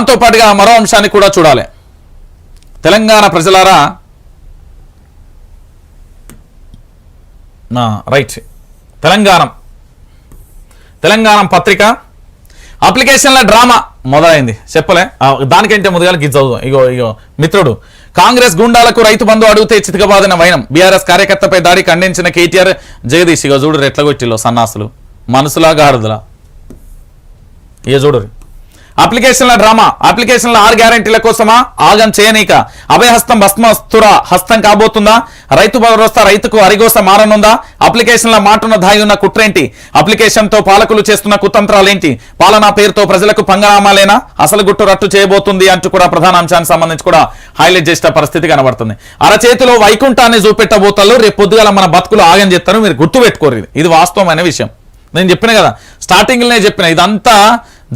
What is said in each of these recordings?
దాంతోపాటుగా మరో అంశాన్ని కూడా చూడాలి. తెలంగాణ ప్రజలారా నా, రైట్ తెలంగాణ. తెలంగాణ పత్రిక అప్లికేషన్ల డ్రామా మొదలైంది. చెప్పలే? దానికంటే ముందుగా ఇది చదువు ఇగో ఇగో మిత్రుడు కాంగ్రెస్ గుండాలకు రైతు బంధు అడిగితే చితకబాదిన వైనం. బీఆర్ఎస్ కార్యకర్తపై దాడి ఖండించిన కేటీఆర్ జగదీష్ ఇగో చూడు రెట్లగొట్టిలో సన్నాసులు. మనసులా గాడిదలా ఇక చూడు అప్లికేషన్ల డ్రామా అప్లికేషన్ల ఆరు గ్యారంటీల కోసమా? ఆగం చేయనీక. అభయహస్తం భస్మస్తుర హస్తం కాబోతుందా? రైతు భరోసా రైతుకు అరిగోస మారనుందా? అప్లికేషన్ల మాటున దాగి ఉన్న కుట్రేంటి? అప్లికేషన్తో పాలకులు చేస్తున్న కుతంత్రాలేంటి? పాలనా పేరుతో ప్రజలకు పంగనామాలేనా అసలు గుట్టు రట్టు చేయబోతుంది అంటూ కూడా ప్రధాన అంశానికి సంబంధించి కూడా హైలైట్ చేసిన పరిస్థితి కనబడుతుంది. అరచేతిలో వైకుంఠాన్ని చూపెట్టబోతారు రేపు పొద్దుగల మన బతుకులు ఆగం చేస్తారు మీరు గుర్తు పెట్టుకోరు ఇది వాస్తవమైన విషయం. నేను చెప్పిన కదా స్టార్టింగ్లోనే చెప్పిన ఇదంతా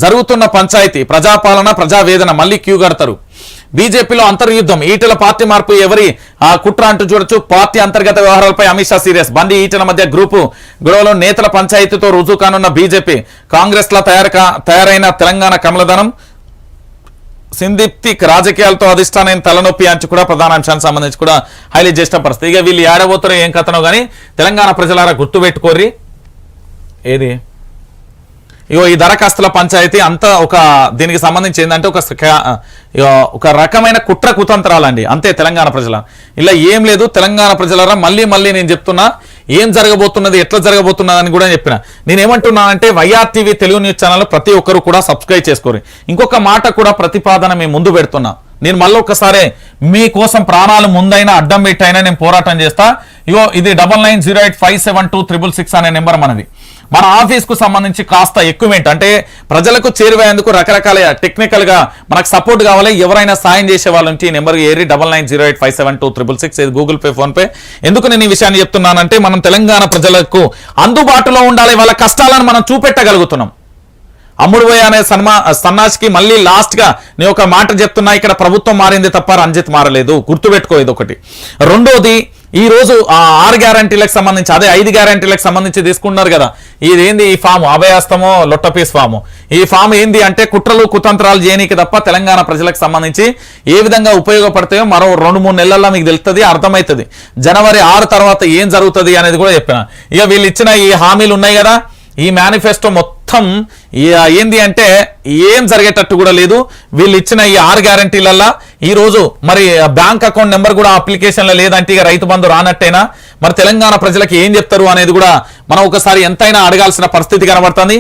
జరుగుతున్న పంచాయతీ ప్రజాపాలన ప్రజావేదన మళ్ళీ క్యూ కడతారు. బీజేపీలో అంతర్యుద్ధం ఈటల పార్టీ మార్పు ఎవరి? ఆ కుట్ర అంటూ చూడొచ్చు. పార్టీ అంతర్గత వ్యవహారాలపై అమిత్ షా సీరియస్. బండి ఈటల మధ్య గ్రూపు గొడవలో నేతల పంచాయతీతో రుజువు కానున్న బీజేపీ. కాంగ్రెస్ లా తయారైన తెలంగాణ కమలదనం సిందిప్తి రాజకీయాలతో అధిష్టానం తలనొప్పి అంచు కూడా ప్రధాన అంశానికి సంబంధించి కూడా హైలైట్ చేసిన పరిస్థితి. ఇక వీళ్ళు ఏడబోతారో ఏం కథనో కానీ తెలంగాణ ప్రజలారా గుర్తుపెట్టుకోర్రి. ఏది? ఇగో ఈ దరఖాస్తుల పంచాయతీ అంతా ఒక దీనికి సంబంధించి ఏంటంటే ఒక ఒక రకమైన కుట్ర కుతంత్రాలండి. అంతే తెలంగాణ ప్రజల. ఇలా ఏం లేదు తెలంగాణ ప్రజలరా మళ్ళీ మళ్ళీ నేను చెప్తున్నా ఏం జరగబోతున్నది ఎట్లా జరగబోతున్నది అని కూడా చెప్పిన. నేను ఏమంటున్నానంటే YR TV Telugu news channel ప్రతి ఒక్కరు కూడా సబ్స్క్రైబ్ చేసుకోరు. ఇంకొక మాట కూడా ప్రతిపాదన మేము ముందు పెడుతున్నా. నేను మళ్ళీ ఒక్కసారి మీకోసం ప్రాణాలు ముందైనా అడ్డం పెట్టైనా నేను పోరాటం చేస్తా. ఇగో ఇది double nine zero eight five seven two triple six అనే నెంబర్ మనది. మన ఆఫీస్కు సంబంధించి కాస్త ఎక్కువ అంటే ప్రజలకు చేరువేందుకు రకరకాల టెక్నికల్గా మనకు సపోర్ట్ కావాలి. ఎవరైనా సాయం చేసే వాళ్ళ నుంచి నెంబర్ ఏరి double nine zero eight five seven two triple six ఇది గూగుల్ పే ఫోన్పే ఎందుకు నేను ఈ విషయాన్ని చెప్తున్నానంటే మనం తెలంగాణ ప్రజలకు అందుబాటులో ఉండాలి. వాళ్ళ కష్టాలను మనం చూపెట్టగలుగుతున్నాం. అమ్ముడుబోయ్ అనే సన్మా సన్నాసికి మళ్ళీ లాస్ట్గా నేను ఒక మాట చెప్తున్నా ఇక్కడ ప్రభుత్వం మారింది తప్ప రంజిత్ మారలేదు. గుర్తుపెట్టుకో ఇది ఒకటి రెండోది ఈ రోజు ఆ ఆరు గ్యారంటీలకు సంబంధించి అదే ఐదు గ్యారంటీలకు సంబంధించి తీసుకున్నారు కదా. ఇదేంది ఈ ఫామ్? అభయాస్తమో లొట్టపీస్ ఫాము? ఈ ఫామ్ ఏంది అంటే కుట్రలు కుతంత్రాలు చేయనీకి తప్ప తెలంగాణ ప్రజలకు సంబంధించి ఏ విధంగా ఉపయోగపడతాయో మరో రెండు మూడు నెలల్లో మీకు తెలుస్తుంది అర్థమవుతుంది జనవరి ఆరు తర్వాత ఏం జరుగుతుంది అనేది కూడా చెప్పిన. ఇక వీళ్ళు ఇచ్చిన ఈ హామీలు ఉన్నాయి కదా. ఈ మేనిఫెస్టో మొత్తం మొత్తం ఏంది అంటే ఏం జరిగేటట్టు కూడా లేదు. వీళ్ళు ఇచ్చిన ఈ ఆరు గ్యారంటీలల్లా ఈ రోజు మరి బ్యాంక్ అకౌంట్ నెంబర్ కూడా అప్లికేషన్లో లేదంటే ఇక రైతు బంధు రానట్టేనా? మరి తెలంగాణ ప్రజలకు ఏం చెప్తారు అనేది కూడా మనం ఒకసారి ఎంతైనా అడగాల్సిన పరిస్థితి కనబడుతుంది.